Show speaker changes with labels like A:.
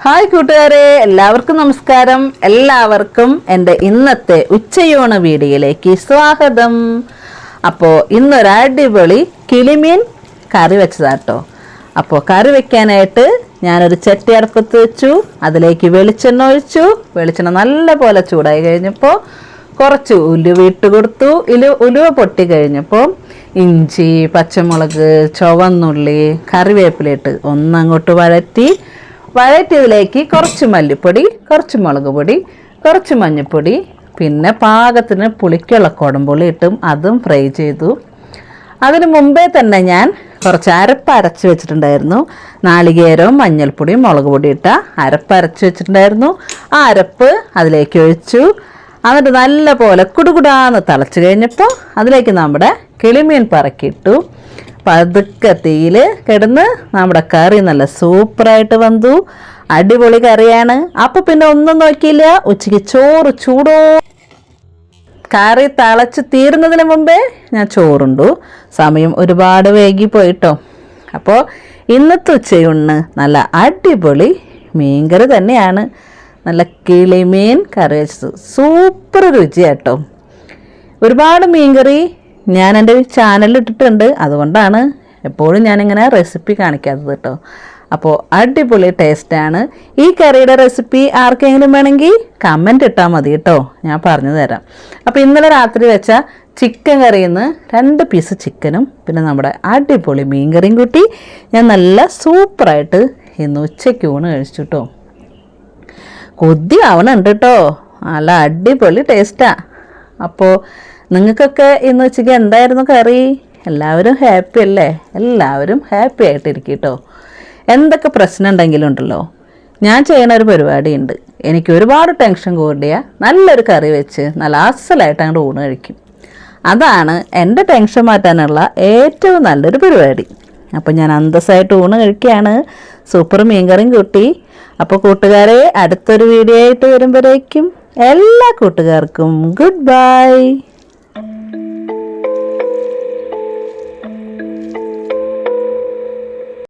A: Hi കൂട്ടുകാരെ എല്ലാവർക്കും നമസ്കാരം. എല്ലാവർക്കും എന്റെ ഇന്നത്തെ ഉച്ചയൂണ് വീഡിയോയിലേക്ക് സ്വാഗതം. അപ്പോൾ ഇന്നൊരു അടിപൊളി കിളിമീൻ കറി വെച്ചതാട്ടോ. അപ്പോൾ കറി വെക്കാനായിട്ട് ഞാനൊരു ചട്ടി അടുപ്പത്ത് വെച്ചു അതിലേക്ക് വെളിച്ചെണ്ണ ഒഴിച്ചു. വെളിച്ചെണ്ണ നല്ല പോലെ ചൂടായി കഴിഞ്ഞപ്പോൾ കുറച്ച് ഉലുവ ഇട്ട് കൊടുത്തു. ഇലു ഉലുവ പൊട്ടി കഴിഞ്ഞപ്പോൾ ഇഞ്ചി പച്ചമുളക് ചുവന്നുള്ളി കറിവേപ്പിലിട്ട് ഒന്നങ്ങോട്ട് വഴറ്റി വഴറ്റിയതിലേക്ക് കുറച്ച് മല്ലിപ്പൊടി കുറച്ച് മുളക് പൊടി കുറച്ച് മഞ്ഞൾപ്പൊടി പിന്നെ പാകത്തിന് പുളിക്കുള്ള കുടംപുളി ഇട്ടും അതും ഫ്രൈ ചെയ്തു. അതിന് മുമ്പേ തന്നെ ഞാൻ കുറച്ച് അരപ്പ് അരച്ച് വെച്ചിട്ടുണ്ടായിരുന്നു. നാളികേരവും മഞ്ഞൾപ്പൊടിയും മുളക് പൊടി ഇട്ട അരപ്പ് അരച്ച് വെച്ചിട്ടുണ്ടായിരുന്നു. ആ അരപ്പ് അതിലേക്ക് ഒഴിച്ചു. എന്നിട്ട് നല്ല പോലെ കുടുകുടാന്ന് തിളച്ച് കഴിഞ്ഞപ്പോൾ അതിലേക്ക് നമ്മുടെ കിളിമീൻ പറക്കിയിട്ടു പതുക്കെ തീയിൽ കിടന്ന് നമ്മുടെ കറി നല്ല സൂപ്പറായിട്ട് വന്നു. അടിപൊളി കറിയാണ്. അപ്പോൾ പിന്നെ ഒന്നും നോക്കിയില്ല. ഉച്ചയ്ക്ക് ചോറ് ചൂടോ കറി തിളച്ച് തീരുന്നതിന് മുമ്പേ ഞാൻ ചോറുണ്ടു. സമയം ഒരുപാട് വൈകി പോയിട്ടോ. അപ്പോൾ ഇന്നത്തെ ഉച്ചയുണ്ണ് നല്ല അടിപൊളി മീൻകറി തന്നെയാണ്. നല്ല കിളിമീൻ കറി വെച്ചത്. സൂപ്പർ രുചിയാട്ടോ. ഒരുപാട് മീൻകറി ഞാൻ എന്റെ ചാനലിൽ ഇട്ടിട്ടുണ്ട് അതുകൊണ്ടാണ് എപ്പോഴും ഞാനിങ്ങനെ റെസിപ്പി കാണിക്കാത്തത് കേട്ടോ. അപ്പോൾ അടിപൊളി ടേസ്റ്റാണ് ഈ കറിയുടെ റെസിപ്പി ആർക്കെങ്കിലും വേണമെങ്കിൽ കമന്റ് ഇട്ടാൽ മതി കേട്ടോ. ഞാൻ പറഞ്ഞു തരാം. അപ്പോൾ ഇന്നലെ രാത്രി വെച്ച ചിക്കൻ കറിയിൽ നിന്ന് രണ്ട് പീസ് ചിക്കനും പിന്നെ നമ്മുടെ അടിപൊളി മീൻ കറിയും കൂട്ടി ഞാൻ നല്ല സൂപ്പറായിട്ട് ഇന്ന് ഉച്ചയ്ക്ക് ഊണ് കഴിച്ചു കേട്ടോ. കൊതി ആവണുണ്ട് കേട്ടോ. നല്ല അടിപൊളി ടേസ്റ്റാണ് അപ്പോൾ നിങ്ങൾക്കൊക്കെ ഇന്ന് ഉച്ചയ്ക്ക് എന്തായിരുന്നു കറി? എല്ലാവരും ഹാപ്പി അല്ലേ? എല്ലാവരും ഹാപ്പി ആയിട്ടിരിക്കും കേട്ടോ എന്തൊക്കെ പ്രശ്നം ഉണ്ടെങ്കിലും ഉണ്ടല്ലോ ഞാൻ ചെയ്യുന്ന ഒരു പരിപാടിയുണ്ട്. എനിക്ക് ഒരുപാട് ടെൻഷൻ കൂടിയ നല്ലൊരു കറി വെച്ച് നല്ല അസലായിട്ട് അങ്ങോട്ട് ഊണ് കഴിക്കും. അതാണ് എന്റെ ടെൻഷൻ മാറ്റാനുള്ള ഏറ്റവും നല്ലൊരു പരിപാടി. അപ്പോൾ ഞാൻ അന്തസ്സായിട്ട് ഊണ് കഴിക്കുകയാണ് സൂപ്പർ മീൻകറിയും കൂട്ടി. അപ്പോൾ കൂട്ടുകാരെ അടുത്തൊരു വീഡിയോ ആയിട്ട് വരുമ്പോഴേക്കും എല്ലാ കൂട്ടുകാർക്കും ഗുഡ് ബൈ Thank you.